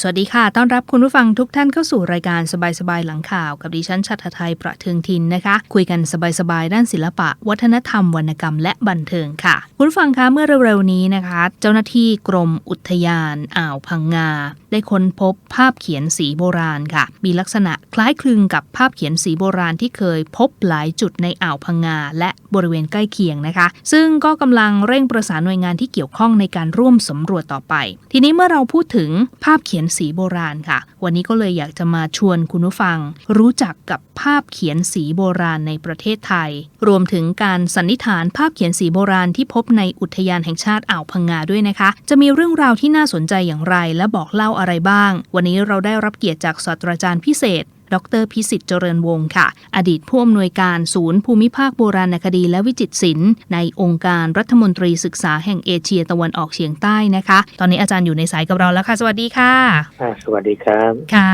สวัสดีค่ะ ต้อนรับคุณผู้ฟังทุกท่านเข้าสู่รายการสบายๆ หลังข่าวกับดิฉันชัดไทยประเทืองทินนะคะ คุยกันสบายๆ ด้านศิลปะ วัฒนธรรมวรรณกรรมและบันเทิงค่ะ คุณผู้ฟังคะเมื่อเร็วๆนี้นะคะ เจ้าหน้าที่กรมอุทยาน อ่าวพังงา ได้ค้นพบภาพเขียนสีโบราณค่ะ มีลักษณะคล้ายคลึงกับภาพเขียนสีโบราณที่เคยพบหลายจุดในอ่าวพังงาและบริเวณใกล้เคียงนะคะ ซึ่งก็กำลังเร่งประสานหน่วยงานที่เกี่ยวข้องในการร่วมสำรวจต่อไป ทีนี้เมื่อเราพูดถึงภาพเขียนสีโบราณค่ะ วันนี้ก็เลยอยากจะมาชวนคุณผู้ฟัง รู้จักกับภาพเขียนสีโบราณในประเทศไทย รวมถึงการสันนิษฐานภาพเขียนสีโบราณที่พบในอุทยานแห่งชาติอ่าวพังงาด้วยนะคะ จะมีเรื่องราวที่น่าสนใจอย่างไรและบอกเล่าอะไรบ้าง วันนี้เราได้รับเกียรติจากศาสตราจารย์พิเศษ ดรพิสิทธิ์เจริญวงศ์ค่ะ อดีตผู้อำนวยการศูนย์ภูมิภาคโบราณคดีและวิจิตรศิลป์ในองค์การรัฐมนตรีศึกษาแห่งเอเชียตะวันออกเฉียงใต้นะคะ ตอนนี้อาจารย์อยู่ในสายกับเราแล้วค่ะ สวัสดีค่ะอ่าสวัสดีครับ ค่ะ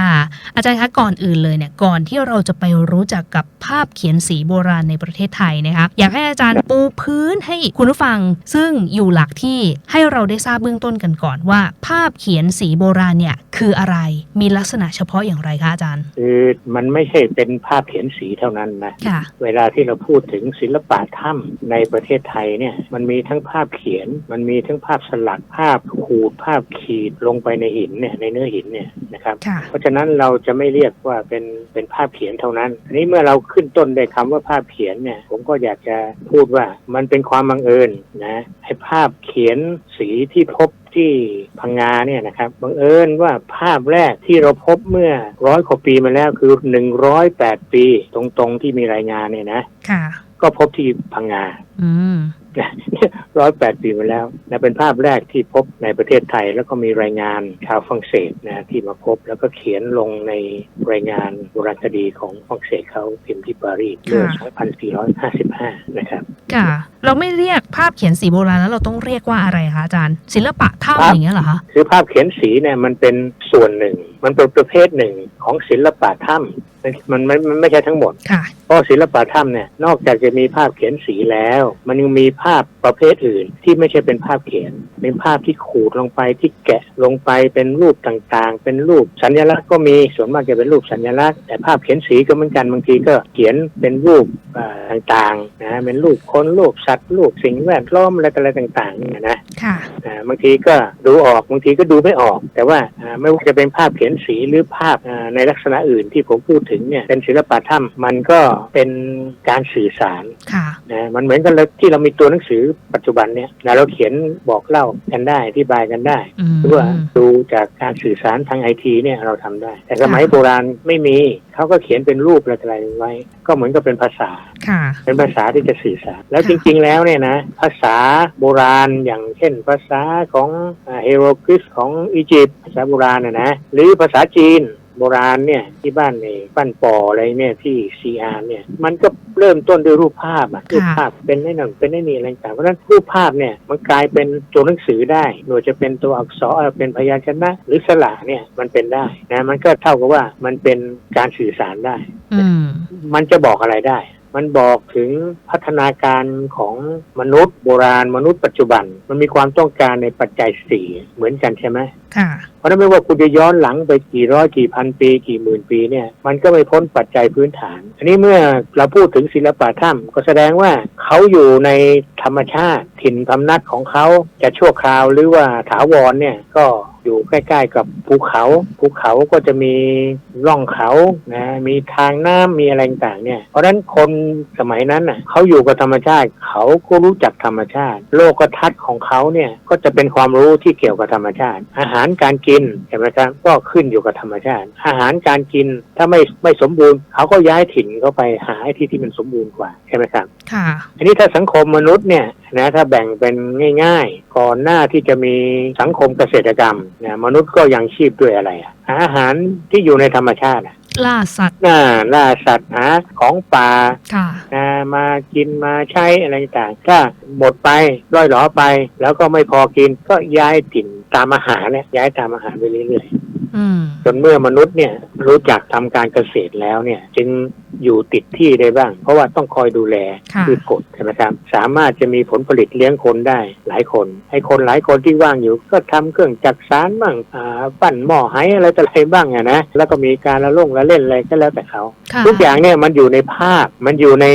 อาจารย์คะก่อนอื่นเลยเนี่ย ก่อนที่เราจะไปรู้จักกับภาพเขียนสีโบราณในประเทศไทยนะคะ อยากให้อาจารย์ปูพื้นให้คุณผู้ฟัง ซึ่งอยู่หลักที่ให้เราได้ทราบเบื้องต้นกันก่อนว่า ภาพเขียนสีโบราณเนี่ยคืออะไร มีลักษณะเฉพาะอย่างไรคะอาจารย์ คือมันไม่ใช่เป็นภาพเขียนสีเท่านั้นนะ ค่ะ เวลาที่เราพูดถึงศิลปะถ้ำในประเทศไทยเนี่ยมันมีทั้งภาพเขียน มันมีทั้งภาพสลักภาพขูดภาพขีดลงไปในหินเนี่ยในเนื้อหินเนี่ยนะครับค่ะ เพราะฉะนั้นเราจะไม่เรียกว่าเป็นเป็นภาพเขียนเท่านั้นอันนี้เมื่อเราขึ้นต้นด้วยคำว่าภาพเขียนเนี่ยผมก็อยากจะพูดว่ามันเป็นความบังเอิญนะให้ภาพเขียนสีที่พบ ที่พังงาเนี่ยนะครับบังเอิญว่าภาพแรกที่เราพบเมื่อร้อยกว่าปีมาแล้วคือหนึ่งร้อยแปดปี ตรงๆที่มีรายงานเนี่ยนะค่ะ ก็พบที่พังงาอืมร้อยแปดปีมาแล้วนะเป็นภาพแรกที่พบในประเทศไทย แล้วก็มีรายงานชาวฝรั่งเศสนะที่มาพบแล้วก็เขียนลงในรายงานโบราณคดีของฝรั่งเศสเขาพิมพ์ที่ปารีสเมื่อ2455 นะครับค่ะ เราไม่เรียกภาพเขียนสีโบราณแล้วเราต้องเรียกว่าอะไรคะอาจารย์ ศิลปะถ้ำอย่างเงี้ยเหรอคะคือภาพเขียนสีเนี่ยมันเป็นส่วนหนึ่ง มันเป็นประเภทหนึ่งของศิลปะถ้ำมันมันมันไม่ใช่ทั้งหมดค่ะเพราะศิลปะถ้ำเนี่ยนอกจากจะมีภาพเขียนสีแล้ว มันยังมีภาพประเภทอื่น ที่ไม่ใช่เป็นภาพเขียน เป็นภาพที่ขูดลงไปที่แกะลงไปเป็นรูปต่างๆ เป็นรูปสัญลักษณ์ก็มีส่วนมากจะเป็นรูปสัญลักษณ์ แต่ภาพเขียนสีก็เหมือนกันบางทีก็เขียนเป็นรูปเอ่อต่างๆนะเป็นรูปคนรูปสัตว์รูปสิ่งแวดล้อมอะไรต่ออะไรต่างๆเนี่ยนะค่ะอ่าบางทีก็ดูออกบางทีก็ดูไม่ออก แต่ว่าอ่าไม่ว่าจะเป็นภาพเขียนสีหรือภาพอ่าในลักษณะอื่นที่ผมพูดถึงเนี่ยเป็นศิลปะถ้ำมันก็เป็นการสื่อสารค่ะนะมันเหมือนกันเลยที่เรามีตัวหนังสือปัจจุบันเนี่ยนะเราเขียนบอกเล่ากันได้อธิบายกันได้อืมหรือว่าดูจากการสื่อสารทางไอทีเนี่ยเราทำได้ แต่สมัยค่ะโบราณไม่มี เขาก็เขียนเป็นรูปอะไรๆไว้ ก็เหมือนกับเป็นภาษาค่ะเป็นภาษาที่จะสื่อสาร แล้วค่ะจริง ๆ แล้วเนี่ยนะ ภาษาโบราณอย่างเช่น ภาษาของเฮโรกริฟของอียิปต์ภาษาโบราณนะนะ หรือภาษาจีน โบราณเนี่ยที่บ้านในบ้านปออะไรเนี่ยที่ซีอาร์เนี่ยมันก็เริ่มต้นด้วยรูปภาพอะรูปภาพเป็นไอ้นั่นเป็นไอ้นี่อะไรต่างๆเพราะฉะนั้นรูปภาพเนี่ยมันกลายเป็นตัวหนังสือได้โดยจะเป็นตัวอักษรเอ่อเป็นพยัญชนะ หรือสระเนี่ยมันเป็นได้นะมันก็เท่ากับว่ามันเป็นการสื่อสารได้อืมมันจะบอกอะไรได้มันบอกถึงพัฒนาการของมนุษย์โบราณมนุษย์ปัจจุบัน มันมีความต้องการในปัจจัยสี่เหมือนกันใช่ไหมค่ะเพ ราะนั้นไม่ว่าคุณจะย้อนหลังไปกี่ร้อยกี่พันปีกี่หมื่นปีเนี่ยมันก็ไม่พ้นปัจจัยพื้นฐาน อันนี้เมื่อเราพูดถึงศิลปะถ้ำก็แสดงว่าเขาอยู่ในธรรมชาติถิ่นพำนักของเขาจะชั่วคราวหรือว่าถาวรเนี่ยก็อยู่ใกล้ๆกับภูเขาภูเขาก็จะมีร่องเขานะมีทางน้ำมีอะไรต่างเนี่ย เพราะฉะนั้นคนสมัยนั้นน่ะเขาอยู่กับธรรมชาติ เขาก็รู้จักธรรมชาติ โลกทัศน์ของเขาเนี่ยก็จะเป็นความรู้ที่เกี่ยวกับธรรมชาติ อาหารการกินใช่ไหมครับก็ขึ้นอยู่กับธรรมชาติ อาหารการกินถ้าไม่ไม่สมบูรณ์เขาก็ย้ายถิ่นเขาไปหาไอ้ที่ที่มันสมบูรณ์กว่าใช่ไหมครับค่ะอันนี้ถ้าสังคมมนุษย์เนี่ยนะถ้าแบ่งเป็นง่าย ๆ ก่อนหน้าที่จะมีสังคมเกษตรกรรมนะมนุษย์ก็ยังชีพด้วยอะไรอะหาอาหารที่อยู่ในธรรมชาติอะล่าสัตว์น่าล่าสัตว์หาของป่าค่ะนะมากินมาใช้อะไรต่างๆถ้าหมดไปร่อยหลอไป แล้วก็ไม่พอกินก็ย้ายถิ่น ตามอาหารเนี่ยย้ายตามอาหารไปเรื่อยๆอืมจนเมื่อมนุษย์เนี่ยรู้จักทำการเกษตรแล้วเนี่ย จึง อยู่ติดที่ได้บ้าง เพราะว่าต้องคอยดูแลค่ะพืชผลใช่ไหมครับ สามารถจะมีผลผลิตเลี้ยงคนได้หลายคน ให้คนหลายคนที่ว่างอยู่ ก็ทำเครื่องจักสารบ้างอ่าปั้นหม้อไหอะไรต่ออะไรบ้างอะนะแล้วก็มีการละล่งละเล่นอะไรก็แล้วแต่เขาค่ะทุกอย่างเนี่ยมันอยู่ในภาพมันอยู่ใน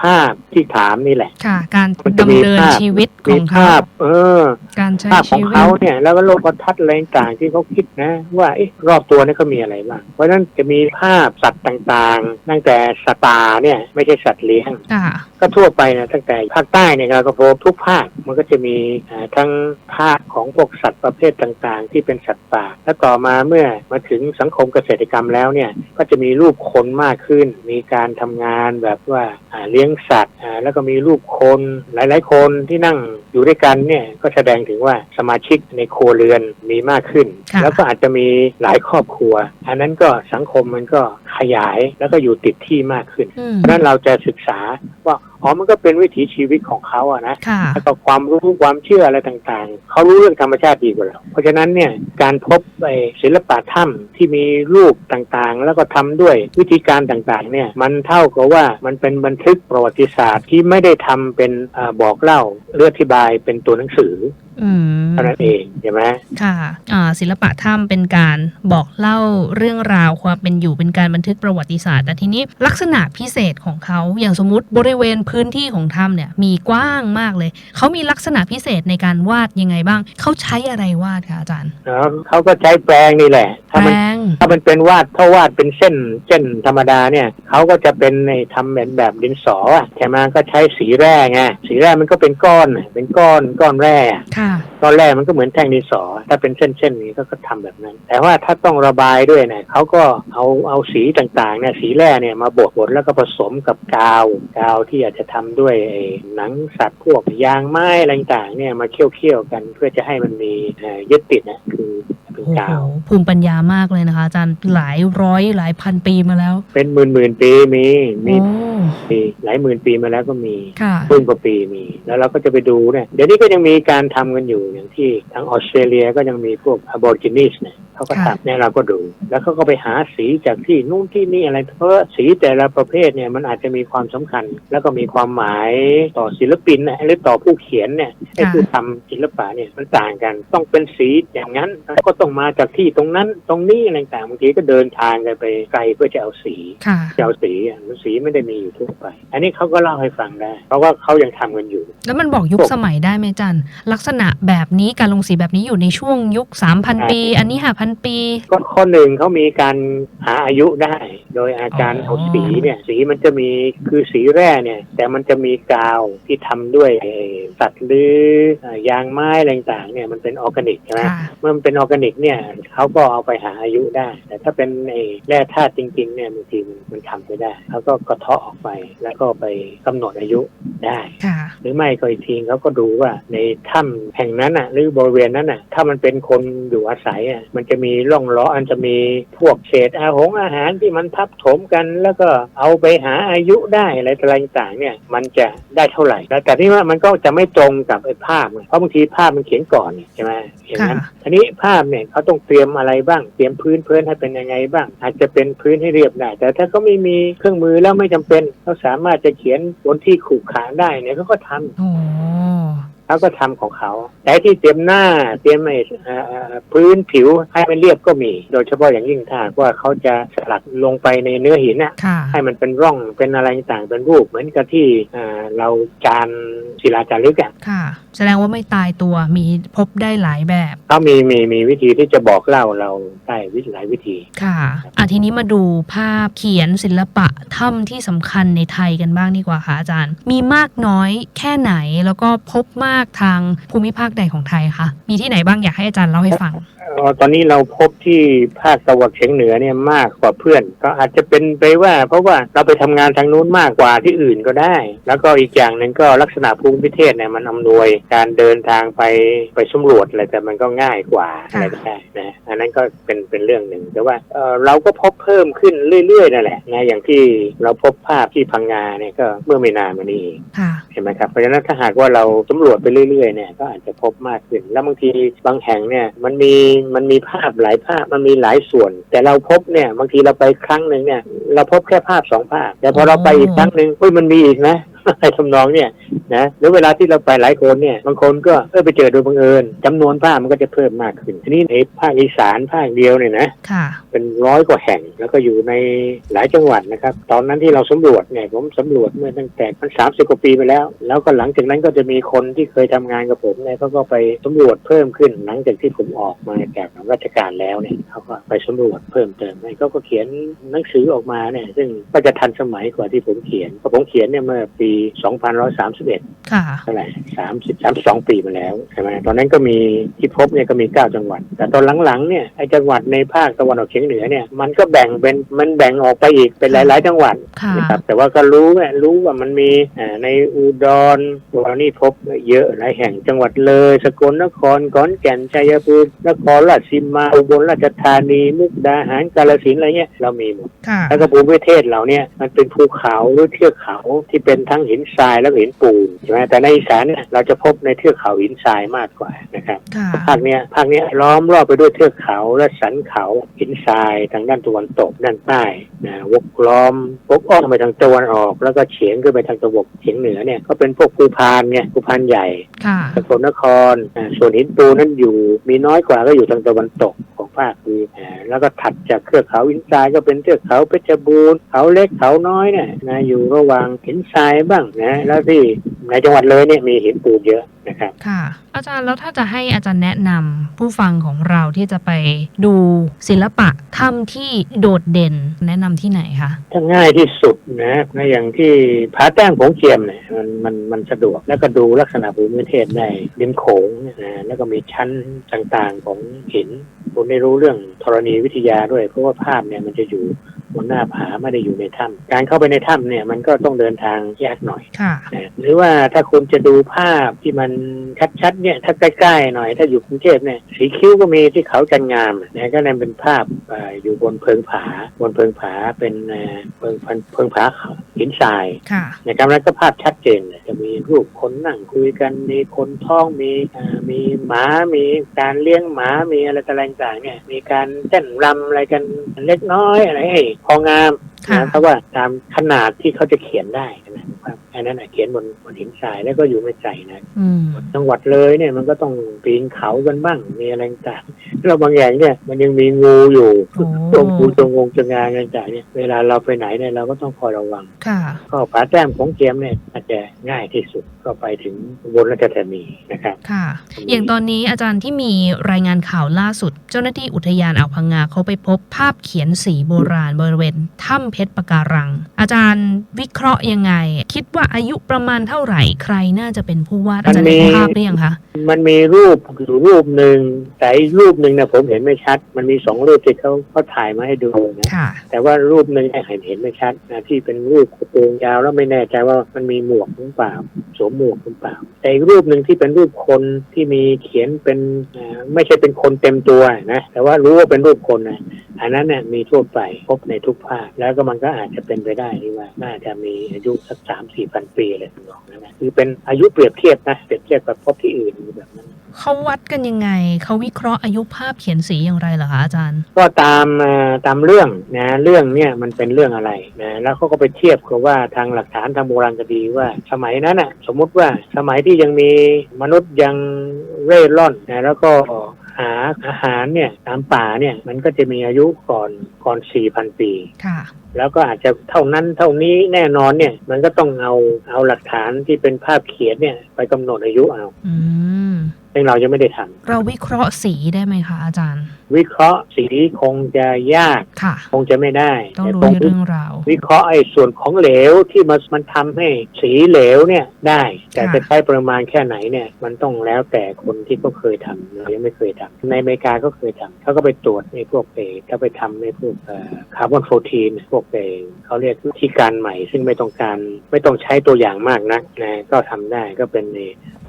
ภาพที่ถามนี่แหละ ค่ะ การมันจะมีดำเนินภาพชีวิตขมีองเขาภาพเออ การใช้ภาพขอชีงวิตเขาเนี่ย แล้วก็โลกทัศน์อะไรต่างๆที่เขาคิดนะ ว่าเอ๊ะรอบตัวนี่เขามีอะไรบ้างเพราะฉะนั้นจะมีภาพสัตว์ต่างๆตั้งแต่สตาร์เนี่ยไม่ใช่สัตว์เลี้ยง ค่ะก็ทั่วไปนะตั้งแต่ภาคใต้เนี่ยเราก็พบทุกภาคมันก็จะมีอ่าทั้งภาคของพวกสัตว์ประเภทต่างๆ ที่เป็นสัตว์ป่า แล้วต่อมาเมื่อมาถึงสังคมเกษตรกรรมแล้วเนี่ยก็จะมีรูปคนมากขึ้น มีการทำงานแบบว่าอ่าเลี้ยงสัตว์อ่าแล้วก็มีรูปคนหลายๆ คนที่นั่งอยู่ด้วยกันเนี่ยก็แสดงถึงว่าสมาชิกในครัวเรือนมีมากขึ้น ค่ะ แล้วก็อาจจะมีหลายครอบครัว อันนั้นก็สังคมมันก็ขยายแล้วก็อยู่ติดที่มากขึ้นอืมเพราะฉะนั้นเราจะศึกษาว่า อ๋อมันก็เป็นวิถีชีวิตของเขาอะนะค่ะแล้วก็ความรู้ความเชื่ออะไรต่างๆ เขารู้เรื่องธรรมชาติดีกว่าเรา เพราะฉะนั้นเนี่ยการพบไอ้ศิลปะถ้ำที่มีรูปต่างๆ แล้วก็ทำด้วยวิธีการต่างๆ เนี่ยมันเท่ากับว่ามันเป็นบันทึกประวัติศาสตร์ที่ไม่ได้ทำเป็นอาบอกเล่าเรื่องอธิบายเป็นตัวหนังสืออืมเท่านั้นเองใช่ไหมค่ะอ่าศิลปะถ้ำเป็นการบอกเล่าเรื่องราวความเป็นอยู่เป็นการบันทึกประวัติศาสตร์ แต่ทีนี้ลักษณะพิเศษของเขาอย่างสมมติบริเวณพื้นที่ของถ้ำเนี่ยมีกว้างมากเลย เขามีลักษณะพิเศษในการวาดยังไงบ้าง เขาใช้อะไรวาดคะอาจารย์แล้วเขาก็ใช้แปลงนี่แหละ ถ้าแปมันงถ้ามันเป็นวาดถ้าวาดเป็นเส้นเส้นธรรมดาเนี่ยเขาก็จะเป็นในทำเป็นแบบดินสออะใช่ไหมก็ใช้สีแร่ไงสีแร่มันก็เป็นก้อนอะเป็นก้อนก้อนแร่อะ ค่ะก้อนแร่มันก็เหมือนแท่งดินสอ ถ้าเป็นเส้นเส้นๆนี้ก็ก็ทำแบบนั้น แต่ว่าถ้าต้องระบายด้วยเนี่ยเขาก็เอาเอาสีต่างๆเนี่ยสีแร่เนี่ยมาบดบดแล้วก็ผสมกับกาว กาวที่อาจจะทำด้วยไอ้หนังสัตว์พวกยางไม้อะไรต่างๆเนี่ยมาเคี่ยวๆกันเพื่อจะให้มันมีเอ่อยึดติดนะคือเป็นโอ้โหกาวภูมิปัญญามากเลยนะคะอาจารย์หลายร้อยหลายพันปีมาแล้ว เป็นหมื่นหมื่นๆปีมีมีโอ้ปีหลายหมื่นปีมาแล้วก็มีค่ะหมื่นกว่าปีมี แล้วเราก็จะไปดูเนี่ยเดี๋ยวนี้ก็ยังมีการทำกันอยู่อย่างที่ทางออสเตรเลียก็ยังมีพวก aborigines เนี่ยเขาก็ค่ะทำเนี่ยเราก็ดู แล้วเขาก็ไปหาสีจากที่นู่นที่นี่อะไร เพราะว่าสีแต่ละประเภทเนี่ยมันอาจจะมีความสำคัญ แล้วก็มีความหมายต่อศิลปินนะหรือต่อผู้เขียนเนี่ยไอ้ผู้ทำศิลปะเนี่ยมันต่างกัน ต้องเป็นสีอย่างนั้นแล้วก็ต้องมาจากที่ตรงนั้นตรงนี้อะไรต่างๆบางทีก็เดินทางกันไปไกลเพื่อจะเอาสีค่ะจะเอาสีอะมันสีไม่ได้มีอยู่ทั่วไป อันนี้เขาก็เล่าให้ฟังได้ เพราะว่าเขายังทำกันอยู่ แล้วมันบอกยุคสมัยได้ไหมอาจารย์ลักษณะแบบนี้การลงสีแบบนี้อยู่ในช่วงยุค 3,000 ปี อันนี้5,000ปี ก็ข้อหนึ่งเขามีการหาอายุได้ โดยอาการอ๋อ เอาสีเนี่ย สีมันจะมีคือสีแร่เนี่ย แต่มันจะมีกาวที่ทำด้วยไอ้สัตว์หรือเอ่อยางไม้อะไรต่างๆเนี่ยมันเป็นออร์แกนิกใช่ไหม ค่ะ เมื่อมันเป็นออร์แกนิกเนี่ยเขาก็เอาไปหาอายุได้ แต่ถ้าเป็นไอ้แร่ธาตุจริงๆเนี่ยบางทีมันมันทำไม่ได้เขาก็กระเทาะออกไปแล้วก็ไปกำหนดอายุได้ ค่ะ หรือไม่ก็อีกทีเขาก็ดูว่าในถ้ำแห่งนั้นอะ หรือบริเวณนั้นอะ ถ้ามันเป็นคนอยู่อาศัยอะมันจะมีร่องล้ออันจะมีพวกเศษอาหงอาหารที่มันทับถมกัน แล้วก็เอาไปหาอายุได้อะไรต่างๆเนี่ยมันจะได้เท่าไหร่แล้วแต่ที่ว่ามันก็จะไม่ตรงกับไอ้ภาพไงเพราะบางทีภาพมันเขียนก่อนนี่ใช่ไหมอย่างนั้นค่ะทีนี้ภาพเนี่ยเขาต้องเตรียมอะไรบ้าง เตรียมพื้นเพื้นให้เป็นยังไงบ้าง อาจจะเป็นพื้นให้เรียบได้ แต่ถ้าเขาไม่มีเครื่องมือแล้วไม่จำเป็นเขาสามารถจะเขียนบนที่ขรุขระได้เนี่ยเขาก็ทำโอ้ เขาก็ทำของเขา แต่ที่เตรียมหน้าเตรียมไอ้เอ่อเอ่อพื้นผิวให้มันเรียบก็มี โดยเฉพาะอย่างยิ่งถ้าหากว่าเขาจะสลักลงไปในเนื้อหินน่ะค่ะให้มันเป็นร่องเป็นอะไรต่างๆเป็นรูป เหมือนกับที่เอ่อเราจานศิลาจารึกอะค่ะ แสดงว่าไม่ตายตัวมีพบได้หลายแบบเขามีมีมีวิธีที่จะบอกเล่าเราได้วิธีหลายวิธีค่ะอะทีนี้มาดูภาพเขียนศิลปะถ้ำที่สำคัญในไทยกันบ้างดีกว่าค่ะอาจารย์ มีมากน้อยแค่ไหนแล้วก็พบมากทางภูมิภาคใดของไทยคะมีที่ไหนบ้างอยากให้อาจารย์เล่าให้ฟังเอ่อตอนนี้เราพบที่ภาคตะวันออกเฉียงเหนือเนี่ยมากกว่าเพื่อน ก็อาจจะเป็นไปว่า เพราะว่าเราไปทำงานทางนู้นมากกว่าที่อื่นก็ได้ แล้วก็อีกอย่างหนึ่งก็ลักษณะภูมิประเทศเนี่ยมันอำนวยการเดินทางไปไปสำรวจอะไรแต่มันก็ง่ายกว่าค่ะอะไรก็ได้นะอันนั้นก็เป็นเป็นเรื่องหนึ่งแต่ว่าเอ่อเราก็พบเพิ่มขึ้นเรื่อยๆนั่นแหละนะอย่างที่เราพบภาพที่พังงาเนี่ยก็เมื่อไม่นานมานี้เองค่ะใช่ไหมครับเพราะฉะนั้นถ้าหากว่าเราสำรวจไปเรื่อยๆเนี่ยก็อาจจะพบมากขึ้น แล้วบางทีบางแห่งเนี่ยมันมีมันมีภาพหลายภาพมันมีหลายส่วน แต่เราพบเนี่ยบางทีเราไปครั้งหนึ่งเนี่ยเราพบแค่ภาพสองภาพ แต่พอเราไปอีกครั้งหนึ่งเฮ้ยมันมีอีกนะไอ้ทำนองเนี่ย นะหรือเวลาที่เราไปหลายคนเนี่ยบางคนก็เออไปเจอโดยบังเอิญจำนวนภาพมันก็จะเพิ่มมากขึ้นทีนี้ในภาคอีสานภาคเดียวเนี่ยนะค่ะเป็นร้อยกว่าแห่งแล้วก็อยู่ในหลายจังหวัดนะครับ ตอนนั้นที่เราสำรวจเนี่ยผมสำรวจเมื่อตั้งแต่มันสามสิบกว่าปีไปแล้ว แล้วก็หลังจากนั้นก็จะมีคนที่เคยทำงานกับผมเนี่ยเขาก็ไปสำรวจเพิ่มขึ้นหลังจากที่ผมออกมาจากราชการแล้วเนี่ยเขาก็ไปสำรวจเพิ่มเติมให้เขาก็เขียนหนังสือออกมาเนี่ยซึ่งก็จะทันสมัยกว่าที่ผมเขียนเพราะผมเขียนเนี่ยเมื่อปี2531ค่ะเท่าไหร่สามสิบสามสองปีมาแล้วใช่ไหมตอนนั้นก็มีที่พบเนี่ยก็มีเก้าจังหวัด แต่ตอนหลังๆเนี่ยไอ้จังหวัดในภาคตะวันออกเฉียงเหนือเนี่ยมันก็แบ่งเป็นมันแบ่งออกไปอีกเป็นหลาย ๆ จังหวัดค่ะนะครับแต่ว่าก็รู้ว่ารู้ว่ามันมีอ่าในอุดรเรานี่พบเยอะหลายแห่งจังหวัดเลย สกลนครขอนแก่นชัยภูมินครราชสีมาอุบลราชธานีมุกดาหารกาฬสินธุ์อะไรเงี้ยเรามีหมดค่ะแล้วก็ภูมิประเทศเราเนี่ยมันเป็นภูเขาหรือเทือกเขาที่เป็นทั้งหินทรายแล้วก็หินปูนใช่ไหมแต่ในอีสานเนี่ยเราจะพบในเทือกเขาหินทรายมากกว่านะครับค่ะภาคเนี้ยภาคเนี้ยล้อมรอบไปด้วยเทือกเขาและสันเขาหินทรายทางด้านตะวันตกด้านใต้นะวกล้อมวกอ้อมไปทางตะวันออก แล้วก็เฉียงขึ้นไปทางตะวันเฉียงเหนือเนี่ยก็เป็นพวกภูพานไงภูพานใหญ่ค่ะสกลนครอ่าส่วนหินปูนนั้นอยู่มีน้อยกว่าก็อยู่ทางตะวันตกของภาคคืออ่าแล้วก็ถัดจากเทือกเขาหินทรายก็เป็นเทือกเขาเพชรบูรณ์เขาเล็กเขาน้อยเนี่ยนะอยู่ระหว่างหินทรายบ้างนะแล้วที่ในจังหวัดเลยเนี่ยมีหินปูนเยอะนะครับค่ะ อาจารย์แล้วถ้าจะให้อาจารย์แนะนำผู้ฟังของเราที่จะไปดูศิลปะถ้ำที่โดดเด่นแนะนำที่ไหนคะถ้าง่ายที่สุดนะนะอย่างที่ผาแต้มของเจียมเนี่ยมันมันมันสะดวกแล้วก็ดูลักษณะภูมิประเทศได้ริมโขงเนี่ยนะแล้วก็มีชั้นต่างๆของหินผมได้รู้เรื่องธรณีวิทยาด้วย เพราะว่าภาพเนี่ยมันจะอยู่ บนหน้าผาไม่ได้อยู่ในถ้ำการเข้าไปในถ้ำเนี่ยมันก็ต้องเดินทางยากหน่อย ค่ะนะหรือว่าถ้าคุณจะดูภาพที่มันชัดๆเนี่ยถ้าใกล้ๆหน่อย ถ้าอยู่กรุงเทพเนี่ยสีคิ้วก็มีที่เขาจันงามนะก็นั่นเป็นภาพเอ่ออยู่บนเพิงผา บนเพิงผาเป็นเอ่อเพิงพันเพิงผาหินทรายค่ะนะครับแล้วก็ภาพชัดเจนเลยจะมีรูปคนนั่งคุยกันมีคนท้องมีเอ่อมีหมา มีการเลี้ยงหมา มีอะไรต่างๆเนี่ยมีการเต้นรำอะไรกันเล็กน้อยอะไรให้พองามค่ะนะเพราะว่าตามขนาดที่เขาจะเขียนได้นะครับ อันนั้นนะเขียนบนบนหินทรายแล้วก็อยู่ไม่ใจนะอืมจังหวัดเลยเนี่ยมันก็ต้องปีนเขากันบ้าง มีอะไรต่างๆแล้วบางอย่างเนี่ย มันยังมีงูอยู่โอ้ตรงงูจงงงจงงานอะไรต่างๆเนี่ยเวลาเราไปไหนเนี่ยเราก็ต้องคอยระวังค่ะก็ผาแต้มของเจียมเนี่ยอาจจะง่ายที่สุดก็ไปถึงอุบนราชธานีนะครับค่ะ อย่างตอนนี้อาจารย์ที่มีรายงานข่าวล่าสุด เจ้าหน้าที่อุทยานอ่าวพังงาเขาไปพบภาพเขียนสีโบราณบริเวณถ้ำเพชรปะการัง อาจารย์วิเคราะห์ยังไง คิดว่าอายุประมาณเท่าไหร่ใครน่าจะเป็นผู้วาดอาจารย์เห็นภาพหรือยังคะมันมีรูปอยู่รูปหนึ่งแต่อีกรูปหนึ่งเนี่ยผมเห็นไม่ชัด มันมีสองรูปที่เขาเขาถ่ายมาให้ดูนะค่ะแต่ว่ารูปหนึ่งเนี่ยเห็นเห็นไม่ชัดนะที่เป็นรูปกระโปรงยาวแล้วไม่แน่ใจว่ามันมีหมวกหรือเปล่าสวมหมวกหรือเปล่า แต่อีกรูปหนึ่งที่เป็นรูปคนที่มีเขียนเป็นอ่าไม่ใช่เป็นคนเต็มตัวนะแต่ว่ารู้ว่าเป็นรูปคนนะอันนั้นเนี่ยมีทั่วไปพบในทุกภาคแล้วก็มันก็อาจจะเป็นไปได้ที่ว่าน่าจะมีอายุสักสามสี่พันปีอะไรต่างๆนะคือเป็นอายุเปรียบเทียบนะเปรียบเทียบกับพบที่อื่นแบบนั้นเขาวัดกันยังไงเขาวิเคราะห์อายุภาพเขียนสีอย่างไรเหรอคะอาจารย์ ก็ตามเอ่อตามเรื่องนะเรื่องเนี่ยมันเป็นเรื่องอะไรนะแล้วเขาก็ไปเทียบกับว่าทางหลักฐานทางโบราณคดีว่า สมัยนั้นอะ สมมุติว่าสมัยที่ยังมีมนุษย์ยังเร่ร่อนนะแล้วก็ หาอาหารเนี่ยตามป่าเนี่ยมันก็จะมีอายุก่อนก่อน 4,000 ปี ค่ะ แล้วก็อาจจะเท่านั้นเท่านี้แน่นอนเนี่ย มันก็ต้องเอาเอาหลักฐานที่เป็นภาพเขียนเนี่ย ไปกำหนดอายุเอา อืม ซึ่งเราจะไม่ได้ทำเราวิเคราะห์สีได้ไหมคะอาจารย์ วิเคราะห์สีคงจะยากค่ะ คงจะไม่ได้ต้องแต่รู้คงในเรื่องราววิเคราะห์ไอ้ส่วนของเหลวที่มันมันทำให้สีเหลวเนี่ยได้ แต่ค่ะจะใช้ปริมาณแค่ไหนเนี่ย มันต้องแล้วแต่คนที่เขาเคยทำเรายังไม่เคยทำในอเมริกาก็เคยทำเขาก็ไปตรวจในพวกเอเขาไปทำในพวกคาร์บอนโฟทีนพวกเอเขาเรียกวิธีการใหม่ ซึ่งไม่ต้องการไม่ต้องใช้ตัวอย่างมากนักนะก็ทำได้ก็เป็นใน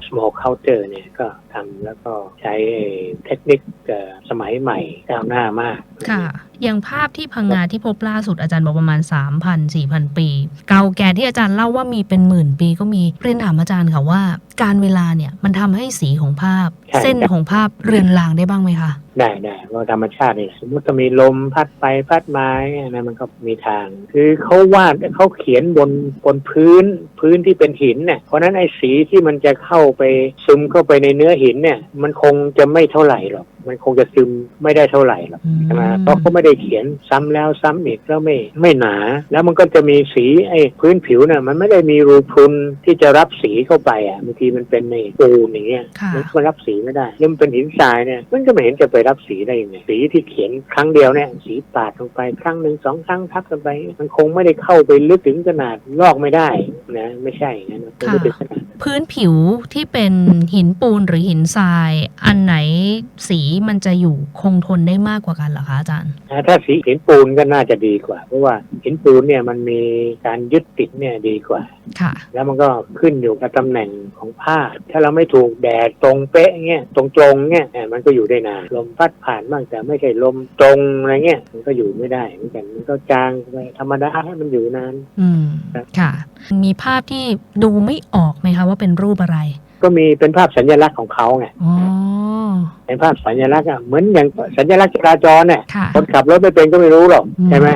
small culture เนี่ยก็ทำแล้วก็ใช้เทคนิคเอ่อสมัยใหม่ก้าวหน้ามาก ค่ะ อย่างภาพที่พังงาที่พบล่าสุดอาจารย์บอกประมาณ 3,000 4,000 ปี เก่าแก่ที่อาจารย์เล่าว่ามีเป็นหมื่นปีก็มีเรียนถามอาจารย์ค่ะว่า การเวลาเนี่ยมันทำให้สีของภาพ เส้นของภาพเรือนรางได้บ้างไหมคะ ได้ได้เพราะธรรมชาตินี่สมมติจะมีลมพัดไปพัดมาเนี่ยนะมันก็มีทาง คือเขาวาดเขาเขียนบนบนพื้นพื้นที่เป็นหินเนี่ยเพราะฉะนั้นไอ้สีที่มันจะเข้าไปซึมเข้าไปในเนื้อหินเนี่ย มันคงจะไม่เท่าไหร่หรอก มันคงจะซึมไม่ได้เท่าไหร่หรอกอืมใช่ไหมเพราะเขาไม่ได้เขียนซ้ำแล้วซ้ำอีกแล้วไม่ไม่หนา แล้วมันก็จะมีสีไอ้พื้นผิวเนี่ยมันไม่ได้มีรูพรุนที่จะรับสีเข้าไปอะบางทีมันเป็นในปูนอย่างเงี้ยค่ะมันก็รับสีไม่ได้แล้วมันเป็นหินทรายเนี่ยมันก็ไม่เห็นจะไปรับสีได้ยังไงสีที่เขียนครั้งเดียวเนี่ยสีปาดลงไปครั้งหนึ่งสองครั้งทับกันไป มันคงไม่ได้เข้าไปลึกถึงขนาดลอกไม่ได้นะไม่ใช่อย่างนั้นมันคงไม่ถึงขนาดนั้น พื้นผิวที่เป็นหินปูนหรือหินทราย อันไหนสีมันจะอยู่คงทนได้มากกว่ากันเหรอคะอาจารย์ ถ้าสีหินปูนก็น่าจะดีกว่า เพราะว่าหินปูนเนี่ยมันมีการยึดติดเนี่ยดีกว่า ค่ะ แล้วมันก็ขึ้นอยู่กับตำแหน่งของผ้า ถ้าเราไม่ถูกแดดตรงเป๊ะเงี้ยตรงตรงๆเงี้ยเอ่อมันก็อยู่ได้นานลมพัดผ่านบ้างแต่ไม่ใช่ลมตรงอะไรเงี้ยมันก็อยู่ไม่ได้เหมือนกันมันก็จางไปธรรมดาให้มันอยู่นาน อืมครับค่ะ มีภาพที่ดูไม่ออกไหมคะว่าเป็นรูปอะไร ก็มีเป็นภาพสัญลักษณ์ของเขาไงอ๋อ เป็นภาพสัญลักษณ์อะเหมือนอย่างสัญลักษณ์จราจรเนี่ยค่ะคนขับรถไม่เป็นก็ไม่รู้หรอกอืม ใช่ไหม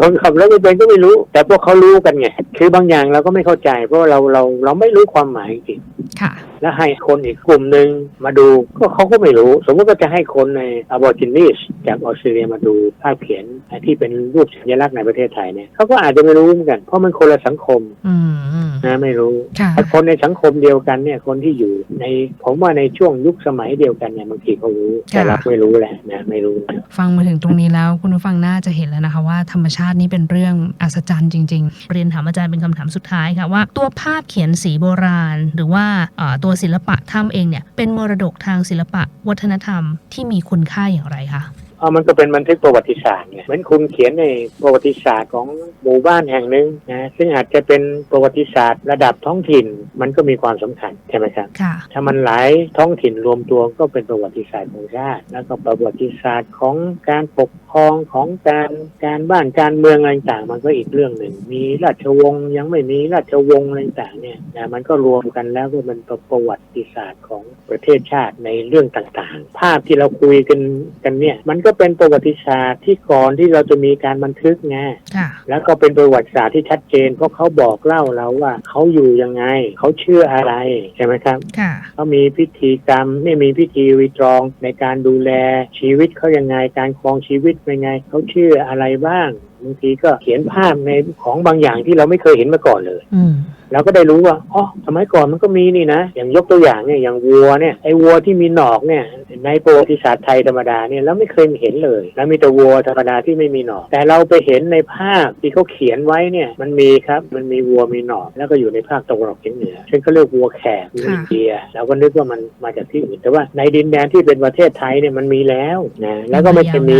คนขับรถไม่เป็นก็ไม่รู้ แต่พวกเขารู้กันไงคือบางอย่างเราก็ไม่เข้าใจ เพราะว่าเราเราเราไม่รู้ความหมายจริง ค่ะ แล้วให้คนอีกกลุ่มหนึ่งมาดูก็เขาก็ไม่รู้ สมมติก็จะให้คนในอ b o r i g i n e s จากออสเตรเลียมาดูภาพเขียนที่เป็นรูปสัญลักษณ์ในประเทศไทยเนี่ยเขาก็อาจจะไม่รู้เหมือนกัน เพราะมันคนละสังคมอืมอืมนะไม่รู้ค่ะแต่คนในสังคมเดียวกันเนี่ยคนที่อยู่ในผมว่าในช่วงยุคสมัยเดียวกันเนี่ยบางทีเขารู้แต่เราไม่รู้แหละนะไม่รู้นะฟังมาถึงตรงนี้แล้วคุณผู้ฟังน่าจะเห็นแล้วนะคะว่าธรรมชาตินี่เป็นเรื่องอัศจรรย์จริง ๆ เรียนถามอาจารย์เป็นคำถามสุดท้ายค่ะว่าตัวภาพเขียนสีโบราณ หรือว่าเอ่อตัวศิลปะถ้ำเองเนี่ยเป็นมรดกทางศิลปะวัฒนธรรมที่มีคุณค่าอย่างไรคะเอามันก็เป็นบันทึกประวัติศาสตร์ไงเหมือนคุณเขียนในประวัติศาสตร์ของหมู่บ้านแห่งหนึ่งนะซึ่งอาจจะเป็นประวัติศาสตร์ระดับท้องถิ่นมันก็มีความสำคัญใช่ไหมครับค่ะถ้ามันหลายท้องถิ่นรวมตัวก็เป็นประวัติศาสตร์ของชาติแล้วก็ประวัติศาสตร์ของการปก ครองของการการบ้านการเมืองอะไรต่างๆมันก็อีกเรื่องหนึ่ง มีราชวงศ์ยังไม่มีราชวงศ์อะไรต่างๆเนี่ยนะมันก็รวมกันแล้วก็เป็นประวัติศาสตร์ของประเทศชาติในเรื่องต่างๆ ภาพที่เราคุยกันกันเนี่ย มันก็เป็นประวัติศาสตร์ที่ก่อนที่เราจะมีการบันทึกไงค่ะแล้วก็เป็นประวัติศาสตร์ที่ชัดเจน เพราะเขาบอกเล่าเราว่าเขาอยู่ยังไง เขาเชื่ออะไรใช่ไหมครับค่ะเขามีพิธีกรรมไม่มีพิธีรีตรองในการดูแลชีวิตเขายังไงการครองชีวิตเป็นไงเขาเชื่ออะไรบ้างบางทีก็เขียนภาพในของบางอย่างที่เราไม่เคยเห็นมาก่อนเลยอืมเราก็ได้รู้ว่าอ๋อสมัยก่อนมันก็มีนี่นะอย่างยกตัวอย่างเนี่ยอย่างวัวเนี่ยไอ้วัวที่มีหนอกเนี่ยในประวัติศาสตร์ไทยธรรมดาเนี่ยเราไม่เคยเห็นเลยแล้วมีแต่วัวธรรมดาที่ไม่มีหนอก แต่เราไปเห็นในภาพที่เขาเขียนไว้เนี่ยมันมีครับมันมีวัวมีหนอกแล้วก็อยู่ในภาคตะวันออกเฉียงเหนือซึ่งเขาเรียกวัวแขกวัวอินเดียเราก็นึกว่ามันมาจากที่อื่นแต่ว่าในดินแดนที่เป็นประเทศไทยเนี่ยมันมีแล้วนะแล้วก็ไม่ใช่มี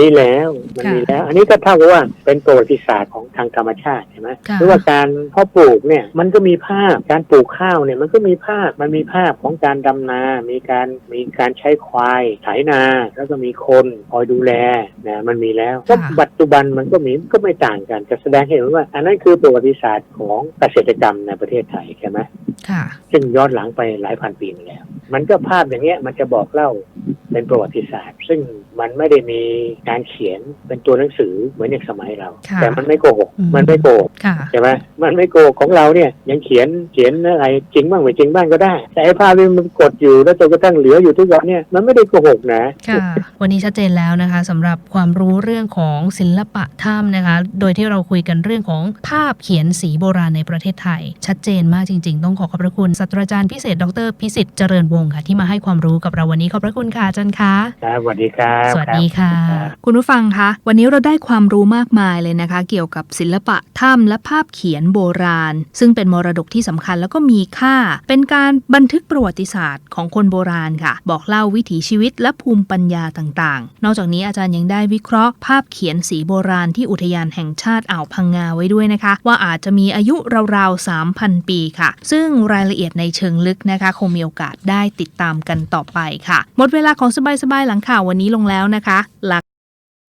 ยาวนานแล้วมีแล้วมันค่ะมีแล้ว อันนี้ก็เท่ากับว่าเป็นประวัติศาสตร์ของทางธรรมชาติใช่ไหมค่ะหรือว่าการเพาะปลูกเนี่ยมันก็มีภาพการปลูกข้าวเนี่ยมันก็มีภาพมันมีภาพของการดำนา มีการมีการใช้ควายไถนา แล้วก็มีคนคอยดูแลนะมันมีแล้วก็ปัจจุบันมันก็มีก็ไม่ต่างกันจะแสดงให้เห็นว่า อันนั้นคือประวัติศาสตร์ของเกษตรกรรมในประเทศไทยใช่ไหมค่ะซึ่งย้อนหลังไปหลายพันปีมาแล้ว มันก็ภาพอย่างเงี้ยมันจะบอกเล่า เป็นประวัติศาสตร์ ซึ่งมันไม่ได้มีการเขียนเป็นตัวหนังสือเหมือนในสมัยเราค่ะแต่มันไม่โกหกอืมมันไม่โกหกค่ะใช่ไหมมันไม่โกหกของเราเนี่ยยังเขียนเขียนอะไรจริงบ้างไม่จริงบ้างก็ได้ แต่ไอ้ภาพที่มันกดอยู่แล้วจนกระทั่งเหลืออยู่ทุกวันเนี่ยมันไม่ได้โกหกนะค่ะวันนี้ชัดเจนแล้วนะคะสำหรับความรู้เรื่องของศิลปะถ้ำนะคะ โดยที่เราคุยกันเรื่องของภาพเขียนสีโบราณในประเทศไทย ชัดเจนมากจริง ๆ ต้องขอขอบพระคุณศาสตราจารย์พิเศษ ดรพิสิทธิ์เจริญวงศ์ค่ะที่มาให้ความรู้กับเราวันนี้ขอบพระคุณค่ะอาจารย์คะครับสวัสดีครับสวัสดีค่ะรับคุณผู้ฟังคะวันนี้เราได้ความรู้มากมายเลยนะคะ เกี่ยวกับศิลปะถ้ำและภาพเขียนโบราณ ซึ่งเป็นมรดกที่สำคัญแล้วก็มีค่า เป็นการบันทึกประวัติศาสตร์ของคนโบราณค่ะ บอกเล่าวิถีชีวิตและภูมิปัญญาต่างๆ นอกจากนี้อาจารย์ยังได้วิเคราะห์ภาพเขียนสีโบราณที่อุทยานแห่งชาติอ่าวพังงาไว้ด้วยนะคะ ว่าอาจจะมีอายุราวๆ 3,000 ปีค่ะ ซึ่งรายละเอียดในเชิงลึกนะคะ คงมีโอกาสได้ติดตามกันต่อไปค่ะ หมดเวลาของสบายๆหลังข่าววันนี้ลงแล้วนะคะลา